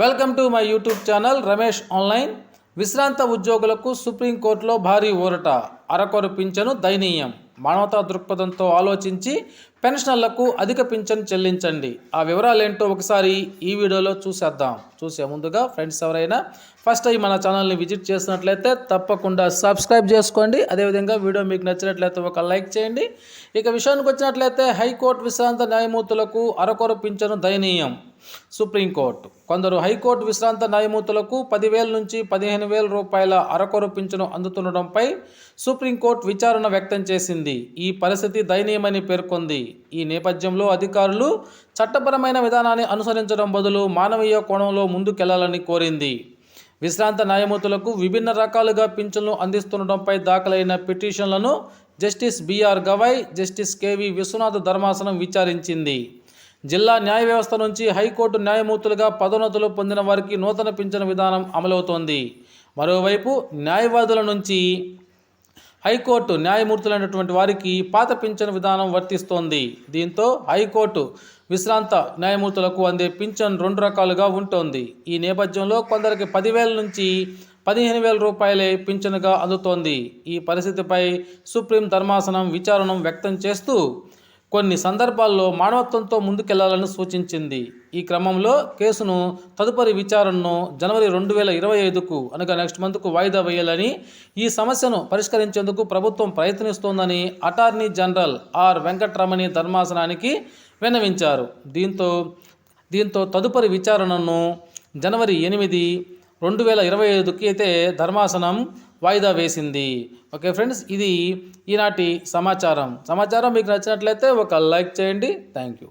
Welcome to my YouTube channel Ramesh online. విశ్రాంత ఉద్యోగులకు సుప్రీంకోర్టులో భారీ ఊరట. అరకొర పింఛను దయనీయం. మానవతా దృక్పథంతో ఆలోచించి పెన్షనర్లకు అధిక పింఛను చెల్లించండి. ఆ వివరాలు ఏంటో ఒకసారి ఈ వీడియోలో చూసేద్దాం. చూసే ముందుగా ఫ్రెండ్స్ ఎవరైనా ఫస్ట్ టైం మన ఛానల్ని విజిట్ చేసినట్లయితే తప్పకుండా సబ్స్క్రైబ్ చేసుకోండి. అదేవిధంగా వీడియో మీకు నచ్చినట్లయితే ఒక లైక్ చేయండి. ఇక విషయానికి వచ్చినట్లయితే హైకోర్టు విశ్రాంత న్యాయమూర్తులకు అరకొర పింఛను దయనీయం. సుప్రీంకోర్టు. కొందరు హైకోర్టు విశ్రాంత న్యాయమూర్తులకు పదివేల నుంచి పదిహేను వేల రూపాయల అరకొర పింఛను అందుతుండడంపై సుప్రీంకోర్టు విచారణ వ్యక్తం చేసింది. ఈ పరిస్థితి దయనీయమని పేర్కొంది. ఈ నేపథ్యంలో అధికారులు చట్టపరమైన విధానాన్ని అనుసరించడం బదులు మానవీయ కోణంలో ముందుకెళ్ళాలని కోరింది. విశ్రాంత న్యాయమూర్తులకు విభిన్న రకాలుగా పింఛన్లు అందిస్తుండటంపై దాఖలైన పిటిషన్లను justice BR Gavai justice KV Viswanath ధర్మాసనం విచారించింది. జిల్లా న్యాయ వ్యవస్థ నుంచి హైకోర్టు న్యాయమూర్తులుగా పదోన్నతులు పొందిన వారికి నూతన పింఛను విధానం అమలవుతోంది. మరోవైపు న్యాయవాదుల నుంచి హైకోర్టు న్యాయమూర్తులైనటువంటి వారికి పాత పింఛను విధానం వర్తిస్తోంది. దీంతో హైకోర్టు విశ్రాంత న్యాయమూర్తులకు అందే పింఛన్ రెండు రకాలుగా ఉంటుంది. ఈ నేపథ్యంలో కొందరికి పదివేల నుంచి పదిహేను వేల రూపాయలే పింఛనుగా అందుతోంది. ఈ పరిస్థితిపై సుప్రీం ధర్మాసనం విచారణ వ్యక్తం చేస్తూ కొన్ని సందర్భాల్లో మానవత్వంతో ముందుకెళ్ళాలని సూచించింది. ఈ క్రమంలో కేసును తదుపరి విచారణను జనవరి రెండు వేల ఇరవై ఐదుకు అనగా నెక్స్ట్ మంత్కు వాయిదా వేయాలని ఈ సమస్యను పరిష్కరించేందుకు ప్రభుత్వం ప్రయత్నిస్తోందని అటార్నీ జనరల్ ఆర్ వెంకట్రమణి ధర్మాసనానికి విన్నవించారు. దీంతో దీంతో తదుపరి విచారణను జనవరి ఎనిమిది రెండు వేల ఇరవై ఐదుకి అయితే ధర్మాసనం వాయిదా వేసింది. ఓకే ఫ్రెండ్స్ ఇది ఈనాటి సమాచారం. సమాచారం మీకు నచ్చినట్లయితే ఒక లైక్ చేయండి. Thank you.